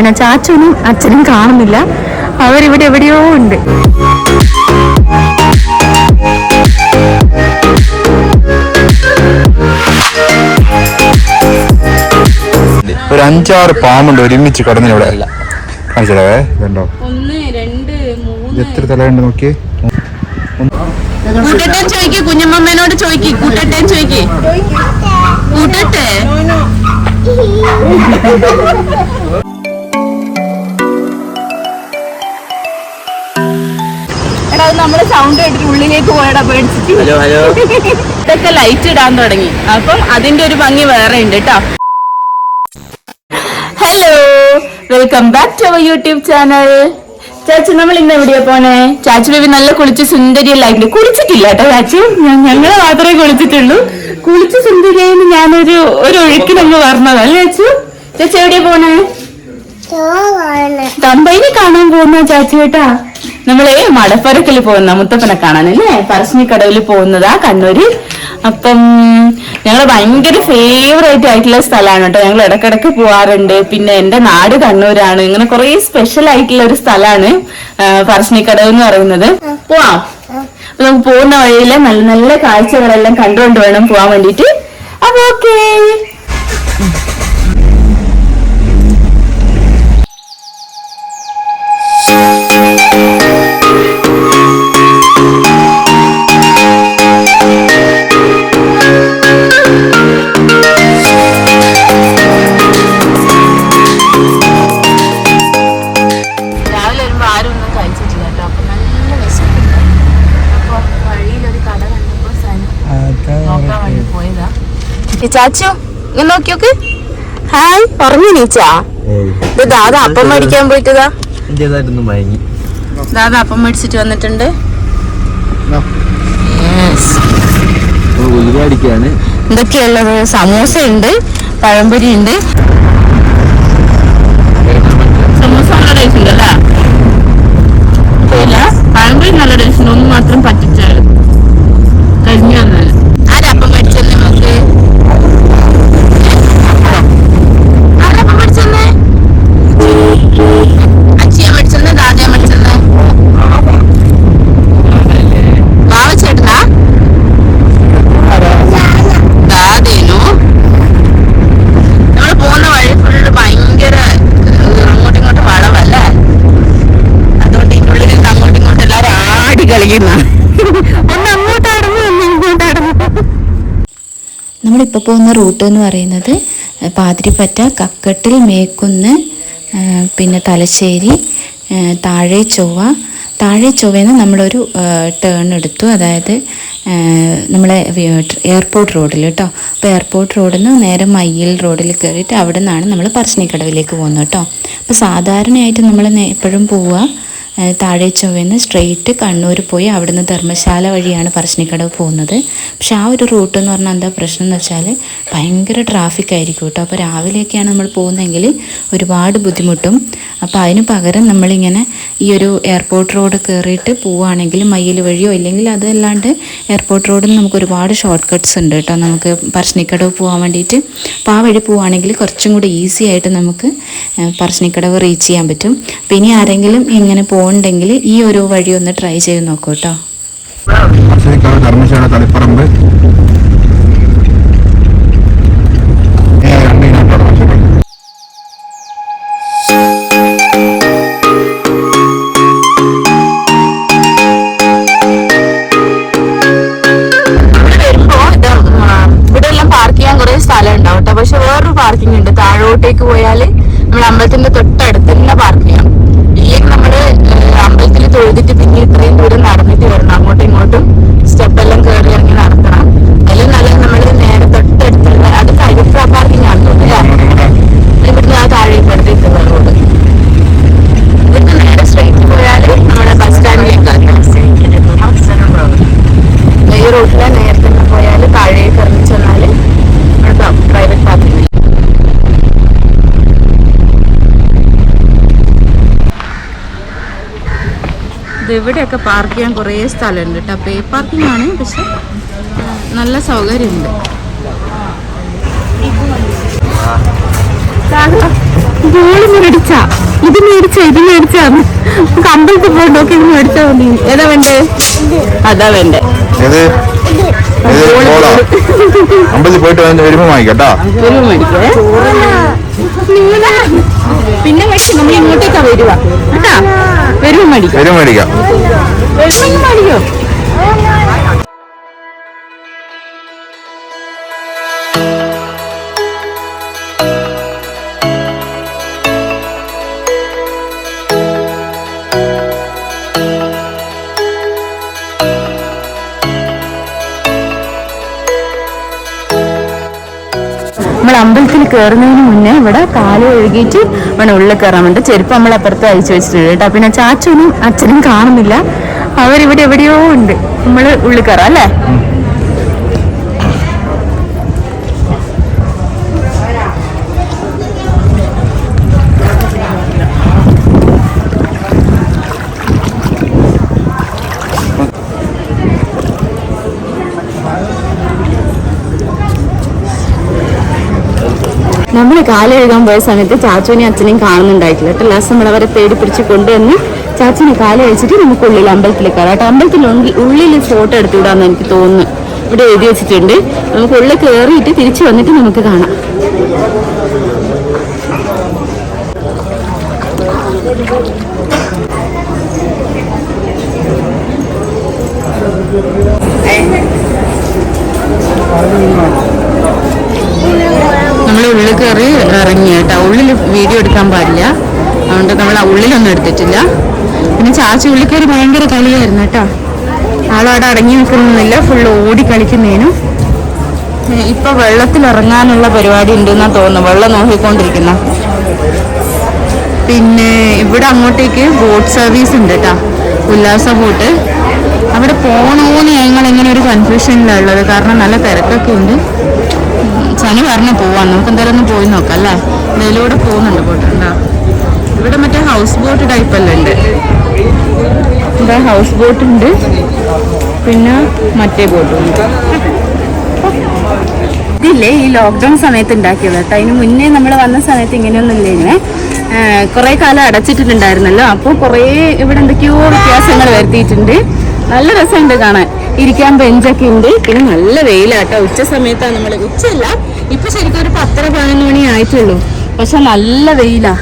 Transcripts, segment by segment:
പിന്നെ ചാച്ചനും അച്ഛനും കാണുന്നില്ല. അവരിവിടെ എവിടെയോ ഉണ്ട്. ഒരു അഞ്ചാറ് പാമ്പുണ്ട് ഒരുമിച്ച് കിടന്നിവിടെ. ഇവിടെ ഇത് എത്ര തലയുണ്ട് നോക്കിയേ കൂട്ടട്ടൻ ചോദിക്ക് കുഞ്ഞമ്മമ്മേനോട് ചോദിക്ക് കൂട്ടട്ടെ നമ്മൾ സൗണ്ട് കേട്ടിട്ട് ഉള്ളിലേക്ക് പോയടാ പേടിച്ചിട്ട്. ഹലോ ഹലോ ഇതൊക്കെ ലൈറ്റ് ഇടാൻ തുടങ്ങി. അപ്പം അതിന്റെ ഒരു ഭംഗി വേറെ ഉണ്ട് കേട്ടോ hello welcome back to our YouTube channel Chachu നമ്മൾ ഇന്ന് എവിടെയാ പോനെ ചാച്ചു ബേബി നല്ല കുളിച്ച് സുന്ദരിയല്ലായിട്ട് കുളിച്ചിട്ടില്ല കേട്ടോ ചാച്ചു. ഞങ്ങൾ ഞങ്ങൾ മാത്രമേ കുളിച്ചിട്ടുള്ളൂ. കുളിച്ച് സുന്ദരിയായി ഞാനൊരു ഒരു ഒഴുക്കിനങ്ങ് പറഞ്ഞതാ അല്ലേ ചാച്ചു? ചാച്ചു എവിടെയാ പോണേ? തമ്പൈനെ കാണാൻ പോകുന്ന ചാച്ചു കേട്ടാ നമ്മൾ മടപ്പരക്കൽ പോകുന്ന മുത്തപ്പനെ കാണാനല്ലേ? പറശ്ശിനിക്കടവിൽ പോകുന്നതാ കണ്ണൂരിൽ അപ്പം ഞങ്ങൾ ഭയങ്കര ഫേവറേറ്റ് ആയിട്ടുള്ള സ്ഥലമാണ് കേട്ടോ. ഞങ്ങൾ ഇടക്കിടക്ക് പോവാറുണ്ട്. പിന്നെ എന്റെ നാട് കണ്ണൂരാണ്. ഇങ്ങനെ കുറെ സ്പെഷ്യൽ ആയിട്ടുള്ള ഒരു സ്ഥലമാണ് പറശ്ശിനിക്കടവ് എന്ന് പറയുന്നത്. പോവാം. അപ്പൊ നമുക്ക് പോകുന്ന വഴിയിലെ നല്ല നല്ല കാഴ്ചകളെല്ലാം കണ്ടുകൊണ്ട് വേണം പോവാൻ വേണ്ടിട്ട് അപ്പൊ ഓക്കേ ചാച്ചു ഇങ്ങനെ നോക്കി നോക്ക് ഹായ് ഉറങ്ങി നീച്ചാ ഇത് ദാദ അപ്പം മേടിക്കാൻ പോയിട്ടതാ. ദാദ അപ്പം മേടിച്ചിട്ട് വന്നിട്ടുണ്ട്. എന്തൊക്കെയുള്ളത് സമൂസ ഉണ്ട് പഴംപൊരി ഉണ്ട് സമൂസ നല്ല ടേസ്റ്റ് ഉണ്ട് അല്ലേ ഇല്ല പഴംപൊരി നല്ല ടേസ്റ്റ് ഉണ്ട്? ഒന്ന് മാത്രം പറ്റിച്ചാലും നമ്മളിപ്പോൾ പോകുന്ന റൂട്ട് എന്ന് പറയുന്നത് പാതിരിപ്പറ്റ കക്കട്ടിൽ മേക്കുന്ന് പിന്നെ തലശ്ശേരി താഴെ ചൊവ്വ. താഴെ ചൊവ്വയിൽ നിന്ന് നമ്മളൊരു ടേൺ എടുത്തു. അതായത് നമ്മളെ എയർപോർട്ട് റോഡിൽ കേട്ടോ അപ്പോൾ എയർപോർട്ട് റോഡിൽ നിന്ന് നേരെ മയ്യിൽ റോഡിൽ കയറിയിട്ട് അവിടെ നിന്നാണ് നമ്മൾ പറശ്ശിനിക്കടവിലേക്ക് പോകുന്നത് കേട്ടോ അപ്പോൾ സാധാരണയായിട്ട് നമ്മൾ എപ്പോഴും പോവുക താഴെ ചൊവ്വന്ന് സ്ട്രെയിറ്റ് കണ്ണൂർ പോയി അവിടുന്ന് ധർമ്മശാല വഴിയാണ് പറശ്ശിനിക്കടവ് പോകുന്നത്. പക്ഷെ ആ ഒരു റൂട്ട് എന്ന് പറഞ്ഞാൽ എന്താ പ്രശ്നം എന്ന് വെച്ചാൽ ഭയങ്കര ട്രാഫിക് ആയിരിക്കും കേട്ടോ. അപ്പോൾ രാവിലെയൊക്കെയാണ് നമ്മൾ പോകുന്നതെങ്കിൽ ഒരുപാട് ബുദ്ധിമുട്ടും. അപ്പോൾ അതിന് പകരം നമ്മളിങ്ങനെ ഈ ഒരു എയർപോർട്ട് റോഡ് കയറിയിട്ട് പോവുകയാണെങ്കിൽ മയ്യിൽ വഴിയോ ഇല്ലെങ്കിൽ അതല്ലാണ്ട് എയർപോർട്ട് റോഡിൽ നമുക്ക് ഒരുപാട് ഷോർട്ട് കട്ട്സ് ഉണ്ട് കേട്ടോ. നമുക്ക് പറശ്ശിനിക്കടവ് പോകാൻ വേണ്ടിയിട്ട്. അപ്പോൾ ആ വഴി പോവുകയാണെങ്കിൽ കുറച്ചും കൂടി ഈസി ആയിട്ട് നമുക്ക് പറശ്ശിനിക്കടവ് റീച്ച് ചെയ്യാൻ പറ്റും. പിന്നെ ആരെങ്കിലും ഇങ്ങനെ പോകുന്നുണ്ടെങ്കിൽ ഈ ഒരു വഴി ഒന്ന് ട്രൈ ചെയ്ത് നോക്കൂ കേട്ടോ ധർമ്മശാല തളിപ്പറമ്പ്. പാർക്കിംഗ് ഉണ്ട്. താഴോട്ടേക്ക് പോയാൽ നമ്മൾ അമ്പലത്തിന്റെ തൊട്ടടുത്ത് തന്നെ പാർക്ക് ചെയ്യാം ഇല്ലെങ്കിൽ നമ്മൾ ഇവിടെയൊക്കെ പാർക്ക് ചെയ്യാൻ കുറേ സ്ഥലമുണ്ട് കേട്ടോ. പേ പാർക്കിംഗ് ആണ്. പക്ഷെ നല്ല സൗകര്യമുണ്ട്. ബോൾ മേടിച്ച ഇത് മേടിച്ച ഇത് മേടിച്ച നമുക്ക് അമ്പലത്തിൽ പോയി നോക്കി ഇത് മേടിച്ചാ മതി ഏതാ വേണ്ടേ അതാ വേണ്ടേ അമ്പലത്തിൽ പോയിട്ട് വന്ന് വരുമ്പോ വാങ്ങിക്കട്ടാ? മേടിക്കേ. പിന്നെ മേടിച്ചു നമ്മൾ ഇങ്ങോട്ടേക്കാ വരുവാ കേട്ടാ? വരുമ്പോ മേടിക്കാം വരും മേടിക്കാം വരുമ്പോ മേടിക്കോ അമ്പലത്തിൽ കയറുന്നതിന് മുന്നേ ഇവിടെ കാൽ കഴുകിയിട്ട് വേണം ഉള്ളിൽ കയറാൻ വേണ്ടി. ചെരുപ്പ് നമ്മൾ അപ്പുറത്ത് അയച്ചു വെച്ചിട്ടുണ്ട് കേട്ടോ. പിന്നെ ചാച്ചനും അച്ഛനും കാണുന്നില്ല. അവരിവിടെ എവിടെയോ ഉണ്ട്. നമ്മൾ ഉള്ളിൽ കയറാം അല്ലേ? നമ്മൾ കാലം എഴുതാൻ പോയ സമയത്ത് ചാച്ചുവിനെയും അച്ഛനെയും കാണുന്നുണ്ടായിട്ടില്ല. കേട്ടോ ലാസ്റ്റ് നമ്മൾ അവരെ തേടി പിടിച്ച് കൊണ്ടുവന്ന് ചാച്ചിനെ കാലം അഴിച്ചിട്ട് നമുക്ക് ഉള്ളിൽ അമ്പലത്തിൽ കയറാം കേട്ടോ അമ്പലത്തിൽ ഉള്ളിൽ ഫോട്ടോ എടുത്തുവിടാന്ന് എനിക്ക് തോന്നുന്നു. ഇവിടെ എഴുതി വെച്ചിട്ടുണ്ട്. നമുക്ക് ഉള്ളിൽ കയറിയിട്ട് തിരിച്ചു വന്നിട്ട് നമുക്ക് കാണാം. നമ്മൾ ഉള്ളിൽ കയറി ഇറങ്ങി കേട്ടോ ഉള്ളിൽ വീഡിയോ എടുക്കാൻ പാടില്ല. അതുകൊണ്ട് നമ്മൾ ഉള്ളിലൊന്നും എടുത്തിട്ടില്ല. പിന്നെ ചാച്ചി ഉള്ളിൽ കയറി ഭയങ്കര കളിയായിരുന്നു കേട്ടോ ആളവിടെ അടങ്ങി നിൽക്കുന്നൊന്നുമില്ല ഫുൾ ഓടി കളിക്കുന്നതിനും ഇപ്പൊ വെള്ളത്തിൽ ഇറങ്ങാനുള്ള പരിപാടി ഉണ്ടെന്നാ തോന്നുന്നു. വെള്ളം നോക്കിക്കൊണ്ടിരിക്കുന്ന. പിന്നെ ഇവിടെ അങ്ങോട്ടേക്ക് ബോട്ട് സർവീസ് ഉണ്ട് കേട്ടോ ഉല്ലാസ ബോട്ട്. അവിടെ പോണോന്ന് ഞങ്ങൾ ഇങ്ങനെ ഒരു കൺഫ്യൂഷനിലാണ് ഉള്ളത്. കാരണം നല്ല തിരക്കൊക്കെ ഉണ്ട്. ശനി പറഞ്ഞ് പോവാം. നമുക്ക് എന്തായാലും ഒന്ന് പോയി നോക്കാം അല്ലേ? മേലൂടെ പോകുന്നുണ്ട് ബോട്ടുണ്ടോ ഇവിടെ മറ്റേ ഹൗസ് ബോട്ട് ടൈപ്പ് അല്ല ഉണ്ട്? ഇവിടെ ഹൗസ് ബോട്ട് ഉണ്ട്. പിന്നെ മറ്റേ ബോട്ടും ഉണ്ട്. ഇതില്ലേ ഈ ലോക്ക്ഡൗൺ സമയത്ത് ഉണ്ടാക്കിയത് കേട്ടോ. അതിന് മുന്നേ നമ്മൾ വന്ന സമയത്ത് ഇങ്ങനെയൊന്നും ഇല്ല കുറെ കാലം അടച്ചിട്ടുണ്ടായിരുന്നല്ലോ അപ്പോൾ കുറേ ഇവിടെ എന്തൊക്കെയോ വ്യത്യാസങ്ങൾ വരുത്തിയിട്ടുണ്ട്. നല്ല രസമുണ്ട് കാണാൻ. ഇരിക്കാൻ ബെഞ്ചൊക്കെ ഉണ്ട്. പിന്നെ നല്ല വെയിലാട്ടോ. ഉച്ച സമയത്താണ് നമ്മൾ ഉച്ചയല്ല ഇപ്പൊ ശരിക്കും ഒരു പത്തര പതിനൊന്ന് മണി ആയിട്ടുള്ളൂ. പക്ഷെ നല്ല വെയിലാ.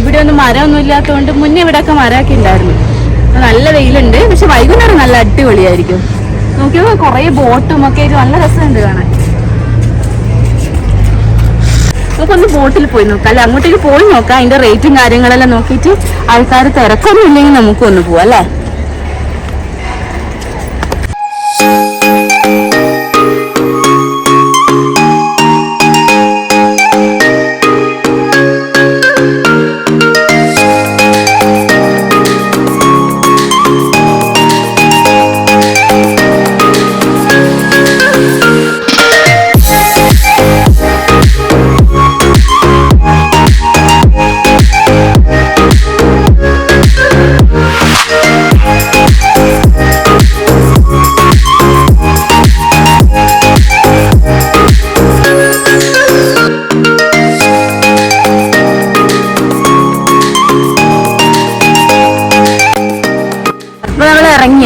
ഇവിടെ ഒന്നും മരമൊന്നും ഇല്ലാത്തതുകൊണ്ട് മുന്നേ ഇവിടെയൊക്കെ മരമൊക്കെ ഉണ്ടായിരുന്നു. നല്ല വെയിലുണ്ട്. പക്ഷെ വൈകുന്നേരം നല്ല അടിപൊളിയായിരിക്കും. നോക്കിയോ കുറേ ബോട്ടും ഒക്കെ ആയിട്ട് നല്ല രസമുണ്ട് കാണാൻ. നമുക്കൊന്ന് ബോട്ടിൽ പോയി നോക്കാം. അല്ലെ അങ്ങോട്ടേക്ക് പോയി നോക്കാം. അതിന്റെ റേറ്റും കാര്യങ്ങളെല്ലാം നോക്കിയിട്ട് ആൾക്കാർ തിരക്കൊന്നും ഇല്ലെങ്കിൽ നമുക്കൊന്ന് പോവാം അല്ലേ?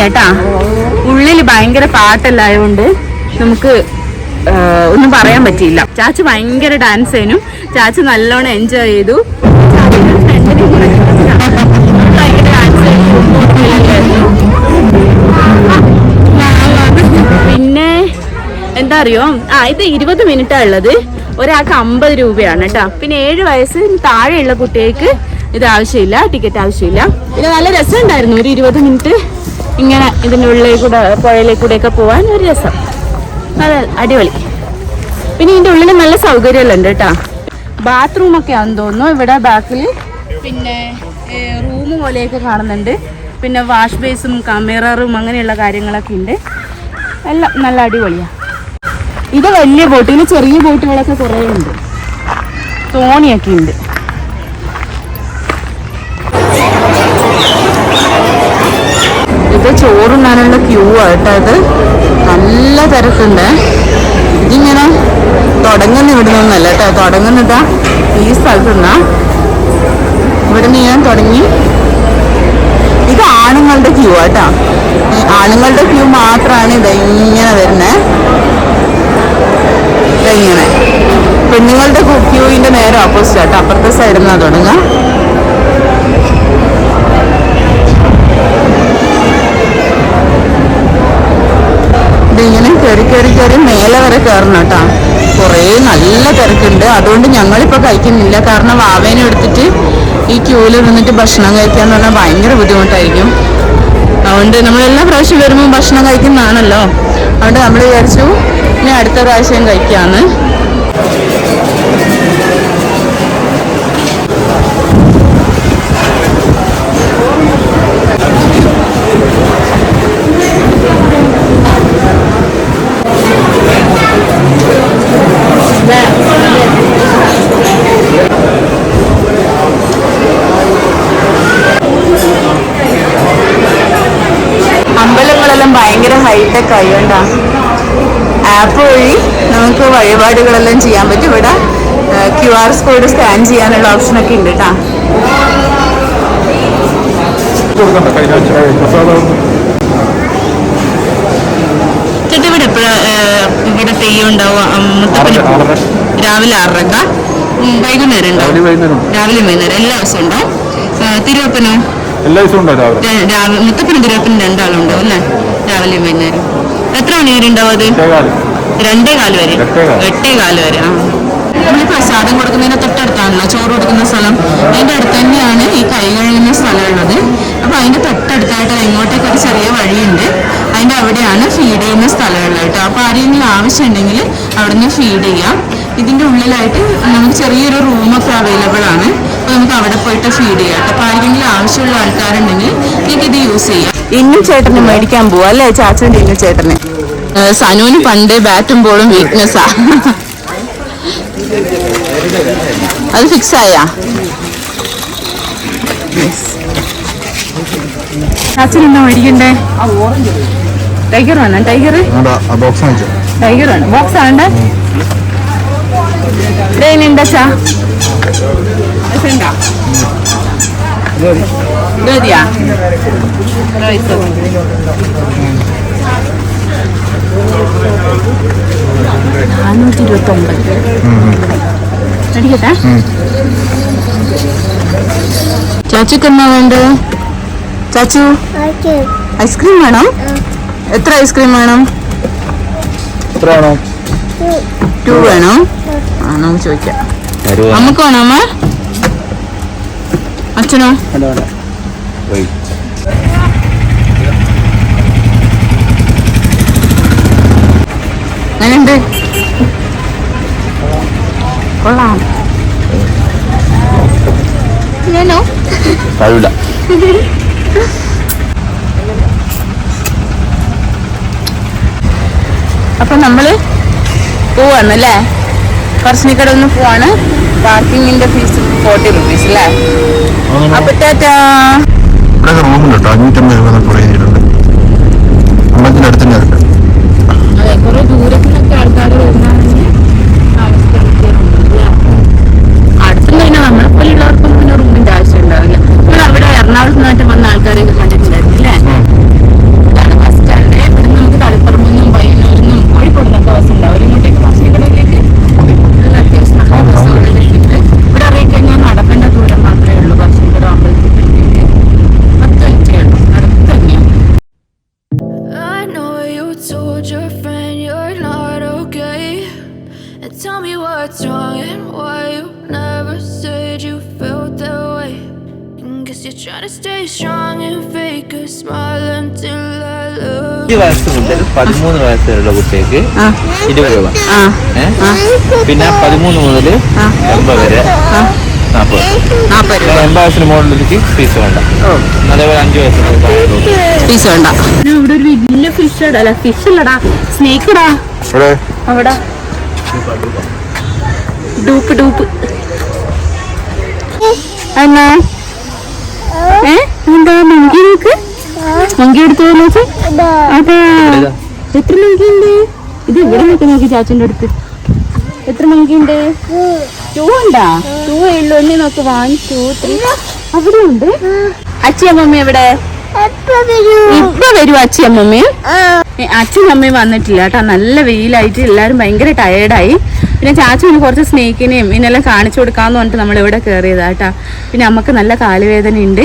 കേട്ടാ. ഉള്ളിൽ ഭയങ്കര പാട്ടെല്ലായതുകൊണ്ട് നമുക്ക് ഒന്നും പറയാൻ പറ്റിയില്ല. ചാച്ചു ഭയങ്കര ഡാൻസ് ചെയ്യും ചാച്ചു നല്ലോണം എൻജോയ് ചെയ്തു. പിന്നെ എന്താ അറിയോ? ആ ഇത് ഇരുപത് മിനിറ്റാ ഉള്ളത്. ഒരാൾക്ക് അമ്പത് രൂപയാണ് കേട്ടോ. പിന്നെ ഏഴ് വയസ്സിന് താഴെയുള്ള കുട്ടികൾക്ക് ഇത് ആവശ്യമില്ല ടിക്കറ്റ് ആവശ്യമില്ല. പിന്നെ നല്ല രസമുണ്ടായിരുന്നു ഒരു ഇരുപത് മിനിറ്റ് ഇങ്ങനെ ഇതിന്റെ ഉള്ളിൽ കൂടെ പുഴയിലേക്ക് കൂടെയൊക്കെ പോകാൻ ഒരു രസം. നല്ല അടിപൊളി. പിന്നെ ഇതിന്റെ ഉള്ളിൽ നല്ല സൗകര്യമെല്ലാം ഉണ്ട് കേട്ടോ. ബാത്റൂം ഒക്കെ ആണെന്ന് തോന്നുന്നു. ഇവിടെ ബാക്കിൽ പിന്നെ റൂം പോലെയൊക്കെ കാണുന്നുണ്ട്. പിന്നെ വാഷ് ബേസും മിററും അങ്ങനെയുള്ള കാര്യങ്ങളൊക്കെ ഉണ്ട്. എല്ലാം നല്ല അടിപൊളിയാണ് ഇത് വലിയ ബോട്ട് ചെറിയ ബോട്ടുകളൊക്കെ കുറേ ഉണ്ട്. തോണിയൊക്കെ ഉണ്ട്. ഇത് ചോറുണ്ണാനുള്ള ക്യൂ ആട്ടോ ഇത്. നല്ല തിരക്കുണ്ട്. ഇതിങ്ങനെ തുടങ്ങുന്ന ഇവിടെ നിന്നല്ല കേട്ടോ. തുടങ്ങുന്നത് ഈ സ്ഥലത്ത് നിന്നാ. ഇവിടെ നിന്ന് ഞാൻ തുടങ്ങി. ഇത് ആണുങ്ങളുടെ ക്യൂ ആട്ടാ ആണുങ്ങളുടെ ക്യൂ മാത്രമാണ് ഇത് ഇങ്ങനെ വരുന്നത് ഇങ്ങനെ പെണ്ണുങ്ങളുടെ ക്യൂവിന്റെ നേരെ ഓപ്പോസിറ്റ് ആട്ടോ അപ്പുറത്തെ സൈഡിൽ നിന്നാണ് തുടങ്ങുക. ഇതിങ്ങനെ കയറി കയറി കയറി മേലെ വരെ കയറണം കേട്ടോ. കുറേ നല്ല തിരക്കുണ്ട്. അതുകൊണ്ട് ഞങ്ങളിപ്പോൾ കഴിക്കുന്നില്ല. കാരണം വാവേനെ എടുത്തിട്ട് ഈ ക്യൂവിൽ നിന്നിട്ട് ഭക്ഷണം കഴിക്കുക എന്ന് പറഞ്ഞാൽ ഭയങ്കര ബുദ്ധിമുട്ടായിരിക്കും. അതുകൊണ്ട് നമ്മൾ എല്ലാ പ്രാവശ്യം വരുമ്പോൾ ഭക്ഷണം കഴിക്കുന്നതാണല്ലോ. അതുകൊണ്ട് നമ്മൾ വിചാരിച്ചു ഇനി അടുത്ത പ്രാവശ്യം കഴിക്കാന്ന്. ആയോണ്ടാ ആപ്പ് വഴി നമുക്ക് വഴിപാടുകളെല്ലാം ചെയ്യാൻ പറ്റും. ഇവിടെ ക്യു ആർ കോഡ് സ്കാൻ ചെയ്യാനുള്ള ഓപ്ഷനൊക്കെ ഉണ്ട് കേട്ടോ ചേട്ടാ ഇവിടെ തെയ്യം ഉണ്ടാവുക രാവിലെ ആറരക്ക? വൈകുന്നേരം ഉണ്ടാവും രാവിലെ വൈകുന്നേരം. രാവിലെ വൈകുന്നേരം. എല്ലാ ദിവസവും ഉണ്ടാവും തിരുവപ്പനോ? എല്ലാ ദിവസവും ഉണ്ടാവും മുത്തപ്പനും തിരുവപ്പനും രണ്ടാളുണ്ടാവും അല്ലേ? രാവിലെ വൈകുന്നേരം. എത്ര മണി വരെ ഉണ്ടാവും അത് രണ്ടേ കാൽ വരെ? എട്ടേ കാൽ. വരെ ആ. നമ്മൾ പ്രസാദം കൊടുക്കുന്നതിന് തൊട്ടടുത്താണല്ലോ ചോറ് കൊടുക്കുന്ന സ്ഥലം. അതിന്റെ അടുത്ത് തന്നെയാണ് ഈ കൈ കഴുകുന്ന സ്ഥലമുള്ളത്. അപ്പൊ അതിന്റെ തൊട്ടടുത്തായിട്ട് ഇങ്ങോട്ടേക്ക് ഒരു ചെറിയ വഴിയുണ്ട്. അതിന്റെ അവിടെയാണ് ഫീഡ് ചെയ്യുന്ന സ്ഥലമുള്ളത് കേട്ടോ. അപ്പൊ ആരെങ്കിലും ആവശ്യമുണ്ടെങ്കിൽ അവിടുന്ന് ഫീഡ് ചെയ്യാം. ഇതിന്റെ ഉള്ളിലായിട്ട് നമുക്ക് ചെറിയൊരു റൂമൊക്കെ അവൈലബിൾ ആണ്. അപ്പോൾ നമുക്ക് അവിടെ പോയിട്ട് ഫീഡ് ചെയ്യാം. അപ്പോൾ അപ്പൊ ആരെങ്കിലും ആവശ്യമുള്ള ആൾക്കാരുണ്ടെങ്കിൽ നിങ്ങൾക്ക് ഇത് യൂസ് ചെയ്യാം. ഇന്നു ചേട്ടന് മേടിക്കാൻ പോവാ അല്ലേ? ചാച്ചന്റെ ഇന്നു ചേട്ടന്. സനുവിന് പണ്ട് ബാറ്റും ബോളും വീക്ക്നെസ്സാ അത് ഫിക്സ് ആയാ? ചാച്ചൻ എന്താ മേടിക്കണ്ടേ? ടൈഗർ വേണം? ടൈഗർ ടൈഗർ വേണം? ബോക്സ് ആണ്ടേ ഇതെങ്ങനെയുണ്ടാ ചാ രസമുണ്ടാ? ഇത് നാനൂറ്റി ഇരുപത്തി ഒമ്പത് അടിക്കട്ടെ. ചാച്ചുക്ക് എന്നാ വേണ്ടത് ചാച്ചു ഐസ്ക്രീം വേണം? എത്ര ഐസ്ക്രീം വേണം? എത്ര വേണം? ടു വേണം? ആ നമുക്ക് ചോദിക്കാം. നമുക്ക് വേണോ അമ്മ? അച്ഛനോ? എങ്ങനെയുണ്ട് കൊള്ളാം. ഞാനോ? കഴിവില്ല അപ്പൊ നമ്മൾ പോവാണ് അല്ലേ? പറശ്ശിനിക്കട ഒന്ന് പോവാണ്. പാർക്കിങ്ങിന്റെ ഫീസ് ഫോർട്ടി റുപ്പീസ് അല്ലേ അപ്പൊ ടാറ്റാ. ഇവിടെ റൂമുണ്ട് കേട്ടോ അഞ്ഞൂറ്റമ്പത് രൂപ എന്നൊക്കെ പറയുന്നുണ്ട്. അമ്പലത്തിന്റെ അടുത്ത് തന്നെ ഉണ്ട്. അതെ കുറെ ദൂരത്തിനൊക്കെ ആൾക്കാർ വരുന്നതാണെങ്കിൽ അടുത്തുനിന്ന് തന്നെ നമ്മളെ പോലെയുള്ളവർക്കും പിന്നെ റൂമിന്റെ ആവശ്യം ഉണ്ടാവില്ല നമ്മൾ അവിടെ എറണാകുളത്ത് നിന്നായിട്ട് വന്ന ആൾക്കാരെയൊക്കെ കണ്ടിട്ടുണ്ടായിരുന്നു വയസ്സ് മുതൽ പതിമൂന്ന് വയസ്സ് വരെയുള്ള കുട്ടികൾക്ക് ഇരുപത് രൂപ. പിന്നെ പതിമൂന്ന് മുതൽ എൺപത് വരെ നാൽപ്പത്. നാൽപ്പത് രൂപ. എൺപത് വയസ്സിന് മുകളിലേക്ക് ഫീസ് വേണ്ട. അതേപോലെ അഞ്ച് വയസ്സിന് പീസ് വേണ്ട. ഇവിടെ ഒരു വലിയ ഫിഷ് അല്ല ഫിഷ് അല്ലടാ. സ്നേക്ക് ഇടാ. ഇവിടെ അവിടെ. ഡൂപ്പ് ഡൂപ്പ് എന്നാ ഏ? എന്താ മുങ്കി നോക്ക് മങ്കി എടുത്തു നോക്ക്. അതാ. എത്ര മങ്കി ഉണ്ട് ഇത് ഇവിടെ നോക്കി നോക്കി ചാച്ചന്റെ അടുത്ത്. എത്ര മങ്കിയുണ്ട്? ടൂ ഉണ്ടാ? ടൂ ഉള്ളു. എണ്ണി നോക്ക്. വൺ ടു ത്രീ അവിടെ ഉണ്ട്. അച്ഛയമ്മമ്മ എവിടെ? ഇപ്പൊ വരും. അച്ഛയമ്മമ്മയും അച്ഛനും അമ്മയും വന്നിട്ടില്ല കേട്ടോ. നല്ല വെയിലായിട്ട് എല്ലാരും ഭയങ്കര ടയേർഡായി പിന്നെ ചാച്ചുവിന് കുറച്ച് സ്നേഹിക്കിനെയും ഇതിനെല്ലാം കാണിച്ചു കൊടുക്കാന്ന് പറഞ്ഞിട്ട് നമ്മൾ ഇവിടെ കയറിയതാ കേട്ടാ. പിന്നെ നമുക്ക് നല്ല കാലുവേദന ഉണ്ട്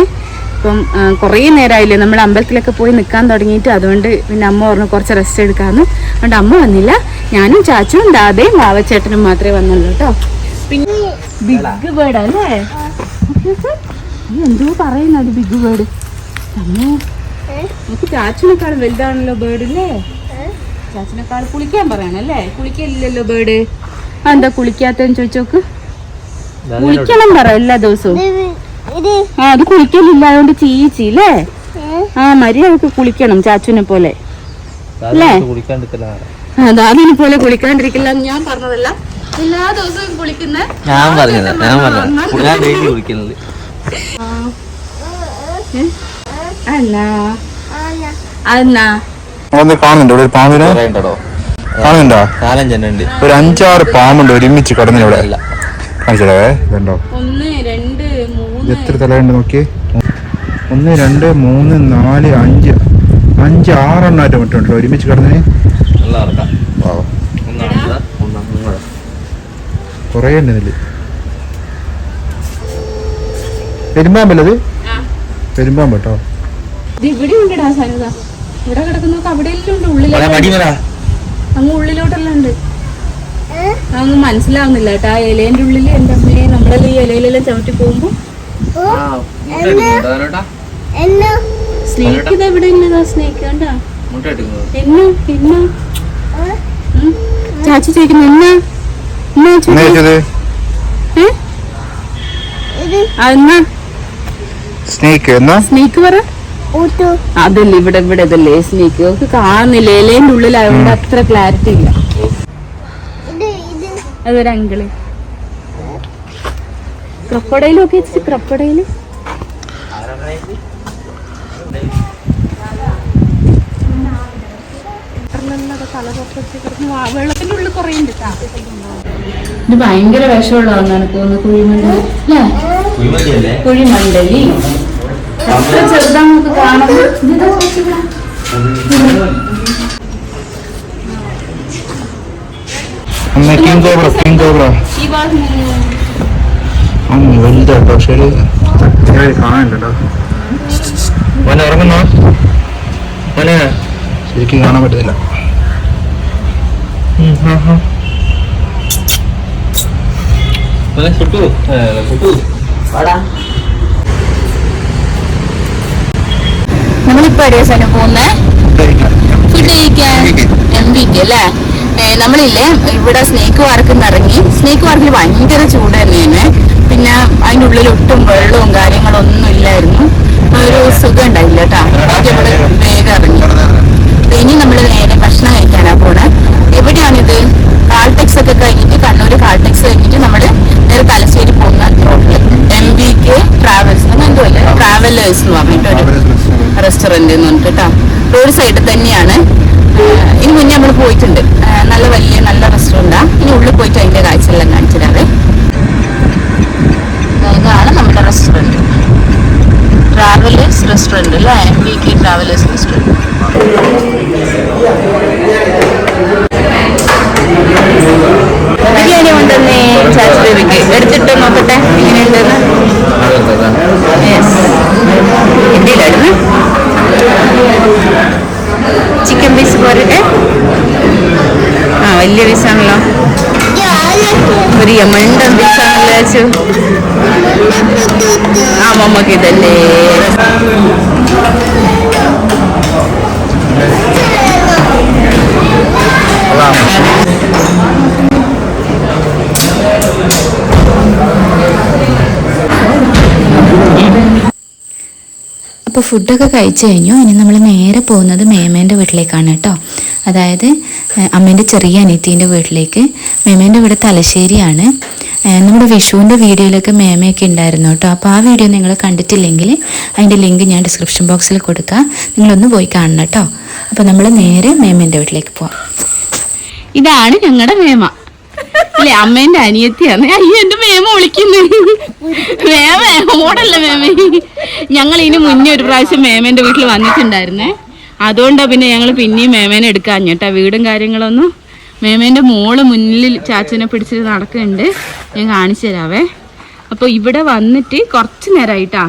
ഇപ്പം കുറേ നേരമായില്ലേ നമ്മൾ അമ്പലത്തിലൊക്കെ പോയി നിൽക്കാൻ തുടങ്ങിയിട്ട്. അതുകൊണ്ട് പിന്നെ അമ്മ പറഞ്ഞു കുറച്ച് റെസ്റ്റ് എടുക്കാമെന്ന് അതുകൊണ്ട് അമ്മ വന്നില്ല. ഞാനും ചാച്ചും ദാദയും വാവച്ചേട്ടനും മാത്രമേ വന്നുള്ളൂ കേട്ടോ. പിന്നെ ബിഗ് ബേർഡ് അല്ലേ? എന്തോ പറയുന്നത് ബിഗ് ബേർഡ് അമ്മോ നമുക്ക് ചാച്ചിനേക്കാളും വലുതാണല്ലോ ബേർഡ് അല്ലേ? ചാച്ചിനേക്കാൾ കുളിക്കാൻ പറയണല്ലേ? കുളിക്കില്ലല്ലോ ബേർഡ് എന്താ കുളിക്കാത്തെന്ന് ചോദിച്ചോക്ക്? കുളിക്കണം പറ എല്ലാ ദിവസവും. ആ അത് കുളിക്കലില്ല അതുകൊണ്ട് ചീച്ചി അല്ലേ ആ മര്യാദയ്ക്ക് കുളിക്കണം ചാച്ചുനെ പോലെ. അല്ലേ? അതിനെ പോലെ കുളിക്കാണ്ടിരിക്കില്ല. ഞാൻ പറഞ്ഞതല്ല. എല്ലാ ദിവസവും കുളിക്കുന്ന. ഞാൻ പറഞ്ഞത് ഞാൻ പറഞ്ഞതാ. ഞാൻ ഡെയിലി കുളിക്കുന്നത് കാണുന്നുണ്ട്? ഇവിടെ ഒരു പാമ്പിനെ? കാണുന്നുണ്ടോ? നാലഞ്ചെണ്ണം ഉണ്ട് ഒരു അഞ്ചാറ് പാമ്പുണ്ട് ഒരുമിച്ച് കടന്നിവിടെ. കാണിച്ചടേ ഇതുണ്ടോ? ഇത് എത്ര തലയുണ്ട് നോക്കി ഒന്ന് രണ്ട് മൂന്ന് നാല് അഞ്ച്. അഞ്ച് ആറെണ്ണായിട്ട് മറ്റുണ്ടല്ലോ ഒരുമിച്ച് കിടന്നേ? നല്ല കുറേ ഉണ്ട് ഇതിൽ. പെരുമ്പാമ്പല്ലത് പെരുമ്പാമ്പ് കേട്ടോ ഇവിടെ ഉണ്ടടാ സനുത. ഇവിടെ കിടക്കുന്നൊക്കെ അവിടെ ഉണ്ട്. ഉള്ളിലോട്ട് അങ്ങ് ഉള്ളിലോട്ടെല്ലാം ഉണ്ട്. അങ്ങ് മനസ്സിലാവുന്നില്ല കേട്ടോ. ആ ഇലേന്റെ ഉള്ളിൽ എന്റെ അമ്മയെ നമ്മളെല്ലാം ഈ ഇലയിലെല്ലാം ചവിട്ടി പോകുമ്പോ സ്നേക്ക് ഇത് എവിടെ ഇല്ലതാ സ്നേക്ക് കണ്ടാ? മുട്ട എടുക്കുന്നത് എന്നാ എന്നാ ഉം. ചാച്ചി ചോദിക്കുന്നു എന്നാ ചോദിച്ചത്? സ്നേക്ക് എന്നാ? സ്നേക്ക് പറ. അതല്ലേ ഇവിടെ ഇവിടെ ഇതല്ലേ സ്നേക്ക് ഒക്കെ കാണുന്നില്ല? ഇലേന്റെ ഉള്ളിലായതുകൊണ്ട് അത്ര ക്ലാരിറ്റി ഇല്ല. അതൊരു അങ്കിൾ. ക്രൊക്കടയിലും ഒക്കെ ഉണ്ട് ഇത് ഭയങ്കര വിഷമുള്ളതാണ് തോന്നുന്നു കുഴിമണ്ടലി അല്ലേ? കുഴിമണ്ടലി എത്ര ചെറുതാ നമുക്ക് ഒന്ന് കിങ് കോബ്ര കിങ് വലുതാട്ടോ പക്ഷേ കാണാനുണ്ടോ മോനെ ഉറങ്ങുന്നോ? മോനെ. ശരിക്കും കാണാൻ പറ്റുന്നില്ല നമ്മളിപ്പോ പോകുന്നേ ഫുഡ് കഴിക്കാൻ എം ബിക്ക് അല്ലേ? ഏ, നമ്മളില്ലേ ഇവിടെ സ്നേക്ക് പാർക്കിൽ നിന്ന് ഇറങ്ങി. സ്നേക്ക് പാർക്കിൽ ഭയങ്കര ചൂട് തന്നെയാണ്. പിന്നെ അതിന്റെ ഉള്ളിൽ ഒട്ടും വെള്ളവും കാര്യങ്ങളൊന്നും ഇല്ലായിരുന്നു. ഒരു സുഖം ഉണ്ടായില്ല കേട്ടോ. നമ്മൾ വേഗം ഇറങ്ങി. ഇനി നമ്മൾ നേരെ ഭക്ഷണം കഴിക്കാനാ പോണേ. എവിടെയാണിത്? കാൾടെക്സ് ഒക്കെ കഴിഞ്ഞിട്ട് കണ്ണൂർ കാൾടെക്സ് കഴിഞ്ഞിട്ട് നമ്മൾ നേരെ തലശ്ശേരി പോകുന്ന റോഡിൽ എം ബി കെ ട്രാവൽസ് എന്തോ ട്രാവലേഴ്സ് എന്ന് പറഞ്ഞിട്ട് ഒരു റെസ്റ്റോറന്റ് എന്ന് റോഡ് സൈഡിൽ തന്നെയാണ്. ഇനി മുന്നേ നമ്മൾ പോയിട്ടുണ്ട്. നല്ല വലിയ നല്ല റെസ്റ്റോറന്റാ ഇനി ഉള്ളിൽ പോയിട്ട് അതിന്റെ കാഴ്ചയെല്ലാം കാണിച്ചു തരാവേ. ഇതാണ് നമ്മുടെ റെസ്റ്റോറന്റ് ട്രാവലേഴ്സ് റെസ്റ്റോറന്റ് അല്ലേ? V K travellers restaurant biryani ഉണ്ടെന്നേ ചാച്ചി ബേബിക്ക് എടുത്തിട്ട് നോക്കട്ടെ? എങ്ങനെയുണ്ടെന്ന്? ഇന്ത്യയിലായിരുന്നു ചിക്കൻ പീസ് പോരട്ടെ? ആ വലിയ പീസാണല്ലോ ഒരു യമണ്ടൻ പീസാണല്ലോ ചാച്ചു ആ മമ്മക്ക് ഇതല്ലേ. അപ്പോൾ ഫുഡൊക്കെ കഴിച്ചു കഴിഞ്ഞു. ഇനി നമ്മൾ നേരെ പോകുന്നത് മേമേന്റെ വീട്ടിലേക്കാണ് കേട്ടോ. അതായത് അമ്മേന്റെ ചെറിയ അനിയത്തീന്റെ വീട്ടിലേക്ക്. മേമേന്റെ വീട് തലശ്ശേരിയാണ്. നമ്മുടെ വിഷുവിന്റെ വീഡിയോയിലൊക്കെ മേമയൊക്കെ ഉണ്ടായിരുന്നു കേട്ടോ. അപ്പോൾ ആ വീഡിയോ നിങ്ങൾ കണ്ടിട്ടില്ലെങ്കിൽ അതിന്റെ ലിങ്ക് ഞാൻ ഡിസ്ക്രിപ്ഷൻ ബോക്സിൽ കൊടുക്കാം. നിങ്ങളൊന്ന് പോയി കാണണം കേട്ടോ. അപ്പോൾ നമ്മൾ നേരെ മേമേന്റെ വീട്ടിലേക്ക് പോവാം. ഇതാണ് ഞങ്ങളുടെ മേമ. അല്ലേ അമ്മേന്റെ അനിയത്തിയാണ്. അയ്യോ എന്റെ മേമ വിളിക്കുന്നു. മേമ ഓടല്ല മേമ? ഞങ്ങൾ ഇനി മുന്നേ ഒരു പ്രാവശ്യം മേമേന്റെ വീട്ടിൽ വന്നിട്ടുണ്ടായിരുന്നേ. അതുകൊണ്ടാ പിന്നെ ഞങ്ങൾ പിന്നെയും മേമേനെ എടുക്കാൻ കേട്ടാ വീടും കാര്യങ്ങളൊന്നും മേമേന്റെ മോൾ മുന്നിൽ ചാച്ചനെ പിടിച്ചിട്ട് നടക്കുന്നുണ്ട്. ഞാൻ കാണിച്ചു തരാവേ. അപ്പോൾ ഇവിടെ വന്നിട്ട് കുറച്ച് നേരമായിട്ടാ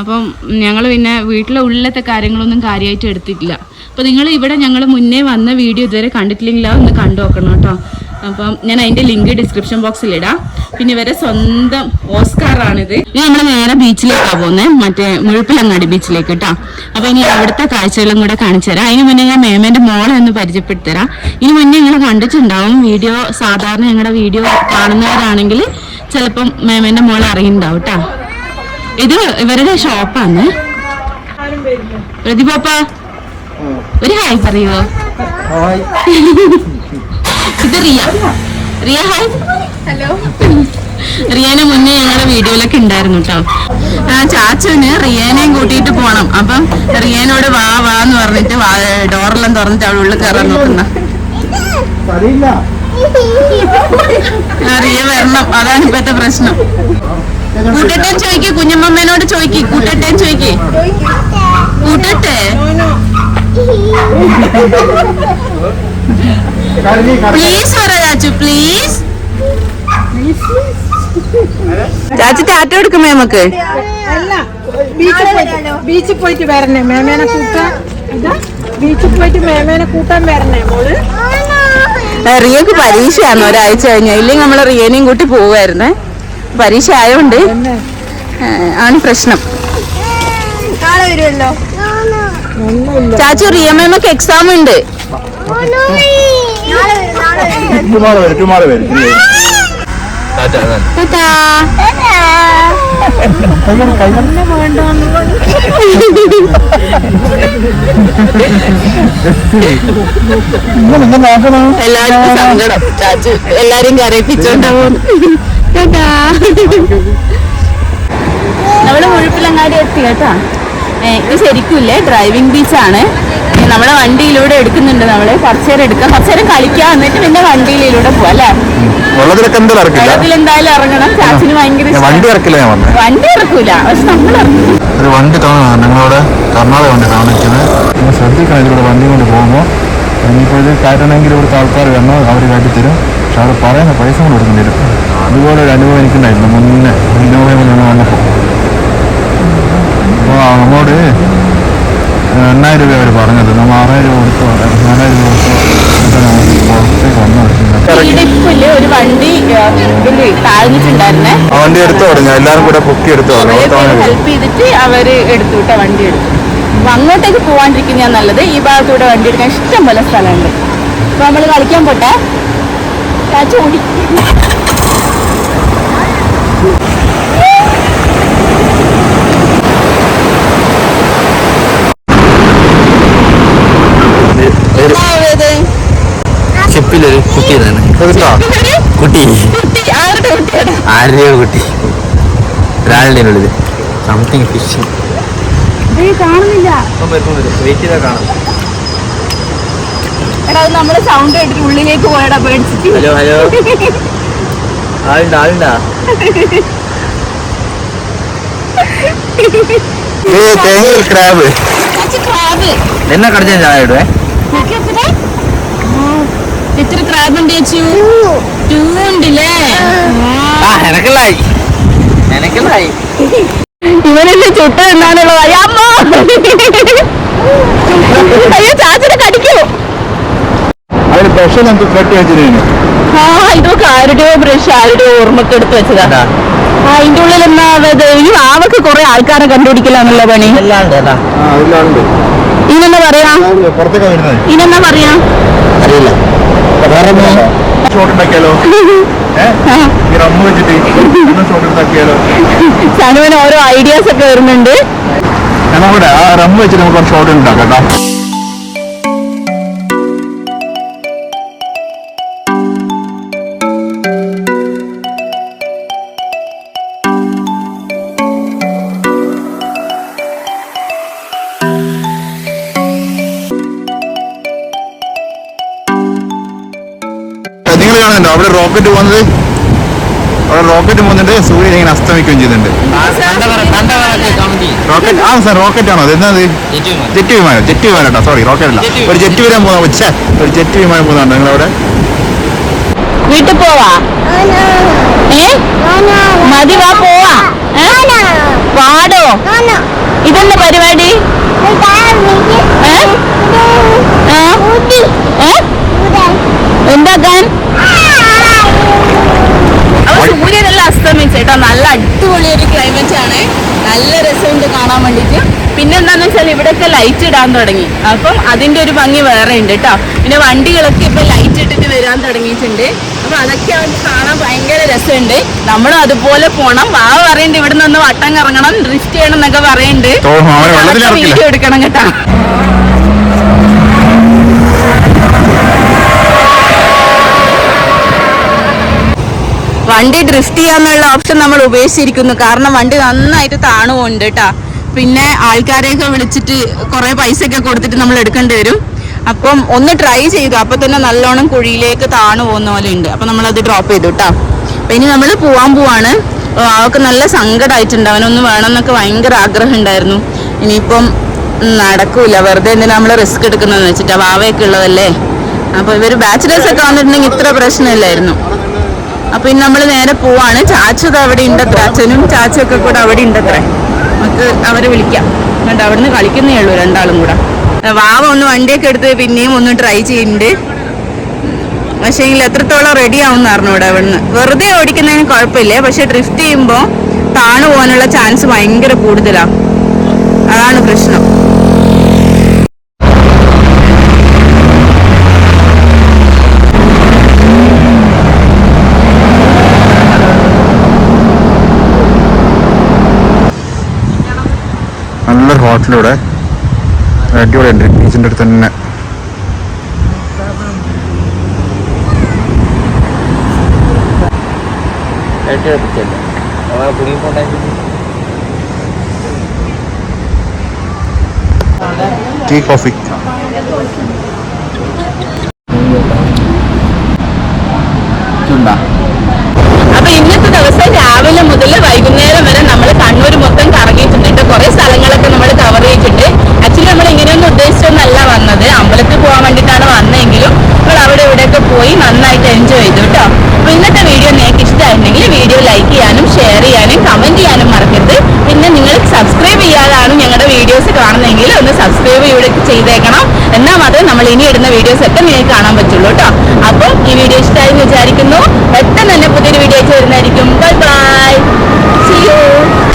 അപ്പം ഞങ്ങൾ പിന്നെ വീട്ടിലെ ഉള്ളിലത്തെ കാര്യങ്ങളൊന്നും കാര്യമായിട്ട് എടുത്തിട്ടില്ല. അപ്പോൾ നിങ്ങൾ ഇവിടെ ഞങ്ങൾ മുന്നേ വന്ന വീഡിയോ ഇതുവരെ കണ്ടിട്ടില്ലെങ്കിൽ ഒന്ന് കണ്ടു നോക്കണം കേട്ടോ. അപ്പം ഞാൻ അതിന്റെ ലിങ്ക് ഡിസ്ക്രിപ്ഷൻ ബോക്സിൽ ഇടാം. പിന്നെ ഇവരെ സ്വന്തം ഓസ്കാറാണിത്. ഇനി നമ്മൾ നേരെ ബീച്ചിലേക്കാണ് പോകുന്നത് മറ്റേ മുഴുപ്പിലങ്ങാടി ബീച്ചിലേക്ക് കേട്ടോ അപ്പോൾ ഇനി അവിടുത്തെ കാഴ്ചകളും കൂടെ കാണിച്ചു തരാം. അതിന് മുന്നേ ഞാൻ മേമേന്റെ മോളെ ഒന്ന് പരിചയപ്പെടുത്തരാം ഇനി മുന്നേ നിങ്ങൾ കണ്ടിട്ടുണ്ടാവും വീഡിയോ സാധാരണ ഞങ്ങളുടെ വീഡിയോ കാണുന്നവരാണെങ്കിൽ ചിലപ്പം മേമേന്റെ മോളെ അറിയുന്നുണ്ടാവും കേട്ടോ ഇത് ഇവരുടെ ഷോപ്പാണ്. പ്രതിപാപ്പ ഒരു ഹായ് പറയോ? ഇത് റിയ. റിയ ഹായ് ഹലോ റിയാന മുന്നേ ഞങ്ങളുടെ വീഡിയോയിലൊക്കെ ഉണ്ടായിരുന്നു കേട്ടോ ആ ചാച്ചുവിന് റിയനെയും കൂട്ടിയിട്ട് പോണം. അപ്പം റിയാനോട് വാ വാ എന്ന് പറഞ്ഞിട്ട് വാ ഡോറെല്ലാം തുറന്നിട്ട് അവൾ ഉള്ളിൽ കയറാൻ നോക്കുന്ന. റിയ വരണം. അതാണ് ഇപ്പത്തെ പ്രശ്നം. കൂട്ടട്ടെ ചോദിക്ക്. കുഞ്ഞമ്മമ്മേനോട് ചോദിക്ക്. കൂട്ടട്ടെ ചോദിക്ക്. കൂട്ടട്ടെ? പ്ലീസ് പറ ചാച്ചു പ്ലീസ് ചാച്ചു ടാറ്റ എടുക്കുമേ നമുക്ക്? അല്ല ബീച്ചിൽ പോയിട്ട് ബീച്ചിൽ പോയിട്ട് വരണേ. മേമേനെ കൂട്ടാൻ ബീച്ചിൽ പോയിട്ട് മേമേനെ കൂട്ടാൻ വരണേ മോൾ. റിയക്ക് പരീക്ഷയാണ്. ഒരാഴ്ച കഴിഞ്ഞ. ഇല്ലെങ്കിൽ നമ്മൾ റിയനെയും കൂട്ടി പോവായിരുന്നേ പരീക്ഷ ആയോണ്ട്. ആണ് പ്രശ്നം. ചാച്ചു റിയമ്മക്ക് എക്സാം ഉണ്ട്. ടുമാറോ വരും ടുമാറോ വരും. എല്ലാവർക്കും സങ്കടം. ചാച്ചു കരയിപ്പിച്ചോണ്ടാവും. നമ്മൾ മുഴുപ്പിലങ്ങാടി എത്തി കേട്ടാ. ഇത് ശരിക്കും ഇല്ലേ ഡ്രൈവിംഗ് ബീച്ചാണ്. നമ്മളെ വണ്ടിയിലൂടെ എടുക്കുന്നുണ്ട് നമ്മൾ. കുറച്ചു നേരം എടുക്കാം. കുറച്ചു നേരം കളിക്കാം. എന്നിട്ട് പിന്നെ വണ്ടിയിലൂടെ പോവാം അല്ലേ? വെള്ളത്തിലൊക്കെ എന്തായാലും ഇറക്കില്ല? വെള്ളത്തിൽ എന്തായാലും ഇറങ്ങണം ചാച്ചിന് ഭയങ്കര ഞാൻ ഇഷ്ടാ. വണ്ടി ഇറക്കില്ല ഞാൻ വന്നത് വണ്ടി ഇറക്കൂല. പക്ഷെ നമ്മൾ ഇറക്കും ഒരു വണ്ടി കാണുന്നുണ്ട് നിങ്ങളവിടെ കർണാടക വണ്ടി കാണിക്കുന്നത് നിങ്ങൾ ശ്രദ്ധിക്കണം ഇതിലൂടെ വണ്ടി കൊണ്ട് പോകുമ്പോൾ. ഇനിയിപ്പോൾ ഇത് കയറ്റണമെങ്കിൽ ഇവിടുത്തെ ആൾക്കാർ വന്നാൽ അവർ കാട്ടിത്തരും പക്ഷെ അവർ പറയുന്ന പൈസ കൊണ്ട് കൊടുക്കേണ്ടി വരും. അതുപോലെ ഒരു അനുഭവം എനിക്കുണ്ടായിരുന്നു. മുന്നേ ഇന്നോവയും കൊണ്ട് ഞാൻ വന്നപ്പോൾ അപ്പോൾ നമ്മോട് എണ്ണായിരം രൂപ അവർ പറഞ്ഞത്. നമ്മൾ ആറായിരം രൂപ കൊടുത്തു നാലായിരം രൂപ കൊടുത്തോ ഒരു വണ്ടി താഴ്ന്നിട്ടുണ്ടായിരുന്നേ. ആ വണ്ടി എടുത്തു ഞാൻ എല്ലാവരും കൂടെ പൊക്കി എടുത്തോ ഹെൽപ്പ് ചെയ്തിട്ട് അവർ എടുത്തു കേട്ടോ വണ്ടി എടുത്തു. അപ്പൊ അങ്ങോട്ടേക്ക് പോവാണ്ടിരിക്കുന്ന നല്ലത്. ഈ ഭാഗത്തൂടെ വണ്ടി എടുക്കാൻ ഇഷ്ടം പോലെ സ്ഥലമുണ്ട്. അപ്പൊ നമ്മൾ കളിക്കാൻ പോട്ടെ? ചാച്ചു ഓടി ഒരു ചെപ്പിലൊരു കുട്ടി തന്നെ എടുത്തോ കുട്ടി. കുട്ടി. ആരുടെ കുട്ടിയാണ്? ആരുടെയോ കുട്ടി. ഒരാളുടെ ഉള്ളത് സംതിങ് ഫിഷ് കാണുന്നില്ല. വെയിറ്റ് ചെയ്താൽ കാണാം. നമ്മൾ സൗണ്ട് കേട്ടിട്ട് ഉള്ളിലേക്ക് പോയടാ പേടിച്ചിട്ട്. Hello hello. ആളുണ്ടാ ആളുണ്ടാ? ക്രാബ് എന്നാ ക്രാബ് എന്നെ കടിച്ചാൽ ചായ ഇടുവേ? എത്ര ക്രാബ് ഉണ്ട് ചേച്ചു. ടൂ ഉണ്ടല്ലേ? ആ എനക്കല്ലായി. എനക്കല്ലായി. ഇവനെന്നെ ചുട്ട എന്നാണുള്ളത് അയ്യോ അമ്മ. അയ്യോ ചാച്ചനെ കടിക്കൂ. അതിന് ബ്രഷ് നമുക്ക് കെട്ടി വെച്ചിരുന്നു ആ ഇതൊക്കെ ആരുടെയോ ബ്രഷ് ആരുടെയോ ഓർമ്മക്ക് എടുത്ത് വെച്ചതാ? ആ അതിന്റെ ഉള്ളിൽ എന്നാ ഈ ആവക്ക് കുറെ ആൾക്കാരെ കണ്ടുപിടിക്കലാണല്ലോ പണി. ഇതിനെന്താ പറയാ? പുറത്തേക്ക് പറയാ? അറിയില്ല. ഷോട്ട് ഉണ്ടാക്കിയാലോ ഏഹ് ഈ റമ്മ് വെച്ചിട്ട് ഷോട്ട് ഉണ്ടാക്കിയാലോ സനുവിന് ഓരോ ഐഡിയാസ് ഒക്കെ വരുന്നുണ്ട്. ഞങ്ങളുടെ ആ റമ്മ് വെച്ചിട്ട് നമുക്ക് ഷോട്ട് ഉണ്ടാക്കാം കേട്ടോ. റോക്കറ്റ് പോകുന്നത് അവിടെ റോക്കറ്റ് പോകുന്നുണ്ട് സൂര്യൻ ഇങ്ങനെ അസ്തമിക്കുകയും ചെയ്യുന്നുണ്ട്. റോക്കറ്റ് ആ സാർ റോക്കറ്റ് ആണോ? അത് എന്താ ജെറ്റ് വിമാനം. ജെറ്റ് വിമാനം കേട്ടോ. സോറി റോക്കറ്റ് അല്ല. ജെറ്റ് ഒരു ജെറ്റ് വിമാനം. പോകുന്ന ഉച്ച ഒരു ജെറ്റ് വിമാനം പോകുന്നുണ്ടോ നിങ്ങളവിടെ. വീട്ടിൽ പോവാ? മതി വാ പോവാ. ഏ? പാടോ ഇതെന്താ പരിപാടി? എന്താക്കാൻ? കേട്ടോ. നല്ല അടിപൊളി ഒരു ക്ലൈമറ്റ് ആണ്. നല്ല രസമുണ്ട് കാണാൻ വേണ്ടിയിട്ട്. പിന്നെ എന്താന്ന് വെച്ചാൽ ഇവിടെയൊക്കെ ലൈറ്റ് ഇടാൻ തുടങ്ങി. അപ്പം അതിന്റെ ഒരു ഭംഗി വേറെ ഉണ്ട് കേട്ടോ പിന്നെ വണ്ടികളൊക്കെ ഇപ്പൊ ലൈറ്റ് ഇട്ടിട്ട് വരാൻ തുടങ്ങിയിട്ടുണ്ട്. അപ്പൊ അതൊക്കെ അവർക്ക് കാണാൻ ഭയങ്കര രസമുണ്ട്. നമ്മളും അതുപോലെ പോണം. വാ പറയുന്നുണ്ട് ഇവിടെ നിന്ന് വട്ടം കറങ്ങണം ഡ്രിഫ്റ്റ് ചെയ്യണം എന്നൊക്കെ പറയുന്നുണ്ട് ഇറക്കില്ല. വീഡിയോ എടുക്കണം കേട്ടോ. വണ്ടി ഡ്രിഫ്റ്റ് ചെയ്യാന്നുള്ള ഓപ്ഷൻ നമ്മൾ ഉപേക്ഷിച്ചിരിക്കുന്നു കാരണം വണ്ടി നന്നായിട്ട് താണുമുണ്ട് കേട്ടാ പിന്നെ ആൾക്കാരെയൊക്കെ വിളിച്ചിട്ട് കുറെ പൈസ ഒക്കെ കൊടുത്തിട്ട് നമ്മൾ എടുക്കേണ്ടി വരും. അപ്പം ഒന്ന് ട്രൈ ചെയ്തു. അപ്പൊ തന്നെ നല്ലോണം കുഴിയിലേക്ക് താണു പോകുന്ന പോലെ ഉണ്ട്. അപ്പൊ നമ്മൾ അത് ഡ്രോപ്പ് ചെയ്തു കേട്ടാ അപ്പൊ ഇനി നമ്മൾ പോവാൻ പോവാണ്. അവക്ക് നല്ല സങ്കടമായിട്ടുണ്ട് അവനൊന്ന് വേണമെന്നൊക്കെ ഭയങ്കര ആഗ്രഹം ഉണ്ടായിരുന്നു. ഇനിയിപ്പം നടക്കൂല. വെറുതെ എന്തിനാ നമ്മൾ റിസ്ക് എടുക്കുന്നതെന്ന് വെച്ചിട്ടാ. വാവയൊക്കെ ഉള്ളതല്ലേ? അപ്പൊ ഇവർ ബാച്ചിലേഴ്സ് ഒക്കെ വന്നിട്ടുണ്ടെങ്കിൽ ഇത്ര പ്രശ്നമില്ലായിരുന്നു. അപ്പൊ ഇനി നമ്മൾ നേരെ പോവാണ്. ചാച്ചത് അവിടെ ഉണ്ടത്ര അച്ഛനും ചാച്ചൊക്കെ കൂടെ അവിടെ ഉണ്ടത്ര നമുക്ക് അവരെ വിളിക്കാം. എന്നിട്ട് അവിടുന്ന് കളിക്കുന്നേ ഉള്ളൂ രണ്ടാളും കൂടെ. വാവ ഒന്ന് വണ്ടിയൊക്കെ എടുത്ത് പിന്നെയും ഒന്ന് ട്രൈ ചെയ്യുന്നുണ്ട്. പക്ഷേ എത്രത്തോളം റെഡി ആവുന്ന അറിഞ്ഞൂടെ അവിടുന്ന്. വെറുതെ ഓടിക്കുന്നതിന് കുഴപ്പമില്ലേ. പക്ഷെ ഡ്രിഫ്റ്റ് ചെയ്യുമ്പോൾ താണു പോകാനുള്ള ചാൻസ് ഭയങ്കര കൂടുതലാണ് അതാണ് പ്രശ്നം. നല്ലൊരു ഹോട്ടലിവിടെ അടിപൊളിയുണ്ട് ബീച്ചിന്റെ അടുത്ത് തന്നെ. ടീ കോഫി അപ്പൊ ഇന്നത്തെ ദിവസം രാവിലെ മുതൽ വൈകുന്നേരം വരെ നമ്മൾ കണ്ണൂർ മൊത്തം കുറെ സ്ഥലങ്ങളൊക്കെ നമ്മൾ കവർ ചെയ്തിട്ടുണ്ട്. ആക്ച്വലി നമ്മൾ ഇങ്ങനെയൊന്നും ഉദ്ദേശിച്ചൊന്നല്ല വന്നത്. അമ്പലത്തിൽ പോകാൻ വേണ്ടിയിട്ടാണ് വന്നതെങ്കിലും നമ്മൾ അവിടെ ഇവിടെയൊക്കെ പോയി നന്നായിട്ട് എൻജോയ് ചെയ്തു കേട്ടോ അപ്പൊ ഇന്നത്തെ വീഡിയോ നിങ്ങൾക്ക് ഇഷ്ടമായിട്ടുണ്ടെങ്കിൽ വീഡിയോ ലൈക്ക് ചെയ്യാനും ഷെയർ ചെയ്യാനും കമന്റ് ചെയ്യാനും മറക്കരുത്. പിന്നെ നിങ്ങൾ സബ്സ്ക്രൈബ് ചെയ്യാതാണ് ഞങ്ങളുടെ വീഡിയോസ് കാണുന്നതെങ്കിൽ ഒന്ന് സബ്സ്ക്രൈബ് ഇവിടെ ചെയ്തേക്കണം. എന്നാൽ മാത്രമേ നമ്മൾ ഇനി ഇടുന്ന വീഡിയോസ് ഒക്കെ നിങ്ങൾക്ക് കാണാൻ പറ്റുള്ളൂ കേട്ടോ അപ്പോൾ ഈ വീഡിയോ ഇഷ്ടമായി എന്ന് വിചാരിക്കുന്നു. പെട്ടെന്ന് തന്നെ പുതിയൊരു വീഡിയോ ചേരുന്നതായിരിക്കും ബൈ ബൈ See.